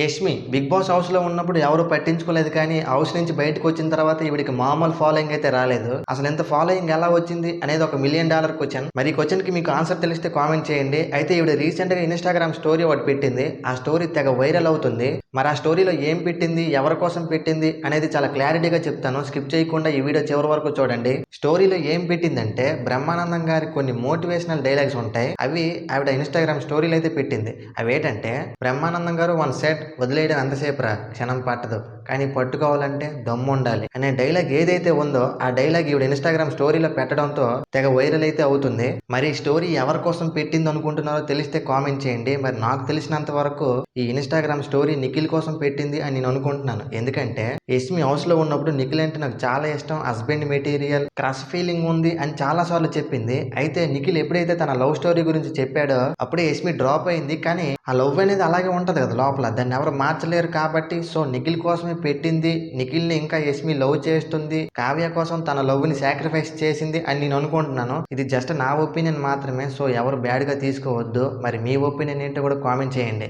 Yashmi big boss హౌస్లో ఉన్నప్పుడు ఎవరు పట్టించుకోలేదు కానీ హౌస్ నుంచి బయటకు వచ్చిన తర్వాత ఈవిడికి మామూలు ఫాలోయింగ్ అయితే రాలేదు. అసలు ఎంత ఫాలోయింగ్ ఎలా వచ్చింది అనేది ఒక మిలియన్ డాలర్ క్వశ్చన్. మరి క్వశ్చన్కి కి మీకు ఆన్సర్ తెలిస్తే కామెంట్ చేయండి. అయితే ఈవిడ రీసెంట్గా ఇన్స్టాగ్రామ్ స్టోరీ ఒకటి పెట్టింది. ఆ స్టోరీ తెగ వైరల్ అవుతుంది. మరి ఆ స్టోరీలో ఏం పెట్టింది ఎవరి కోసం పెట్టింది అనేది చాలా క్లారిటీగా చెప్తాను. స్కిప్ చేయకుండా ఈ వీడియో చివరి వరకు చూడండి. స్టోరీలో ఏం పెట్టిందంటే బ్రహ్మానందం గారి కొన్ని మోటివేషనల్ డైలాగ్స్ ఉంటాయి. అవి ఆవిడ ఇన్స్టాగ్రామ్ స్టోరీలు అయితే పెట్టింది. అవి ఏంటంటే బ్రహ్మానందం గారు వన్ సెట్ వదిలేయడం ఎంతసేపు రా? క్షణం పట్టదు. కానీ పట్టుకోవాలంటే దమ్ము ఉండాలి అనే డైలాగ్ ఏదైతే ఉందో ఆ డైలాగ్ ఈవిడ ఇన్స్టాగ్రామ్ స్టోరీలో పెట్టడంతో తెగ వైరల్ అయితే అవుతుంది. మరి స్టోరీ ఎవరి కోసం పెట్టింది అనుకుంటున్నారో తెలిస్తే కామెంట్ చేయండి. మరి నాకు తెలిసినంత వరకు ఈ ఇన్స్టాగ్రామ్ స్టోరీ నిఖిల్ కోసం పెట్టింది అని నేను అనుకుంటున్నాను. ఎందుకంటే ఎస్మి హౌస్లో ఉన్నప్పుడు నిఖిల్ అంటే నాకు చాలా ఇష్టం. హస్బెండ్ మెటీరియల్ క్రష్ ఫీలింగ్ ఉంది అని చాలా సార్లు చెప్పింది. అయితే నిఖిల్ ఎప్పుడైతే తన లవ్ స్టోరీ గురించి చెప్పాడో అప్పుడే ఎస్మి డ్రాప్ అయింది. కానీ ఆ లవ్ అనేది అలాగే ఉంటది కదా లోపల. దాన్ని ఎవరు మార్చలేరు కాబట్టి సో నిఖిల్ కోసమే పెట్టింది. నిఖిల్ని ఇంకా యష్మి లవ్ చేస్తుంది. కావ్య కోసం తన లవ్ని సాక్రిఫైస్ చేసింది అని నేను అనుకుంటున్నాను. ఇది జస్ట్ నా ఒపీనియన్ మాత్రమే సో ఎవరు బ్యాడ్గా తీసుకోవద్దు. మరి మీ ఒపీనియన్ ఏంటో కూడా కామెంట్ చేయండి.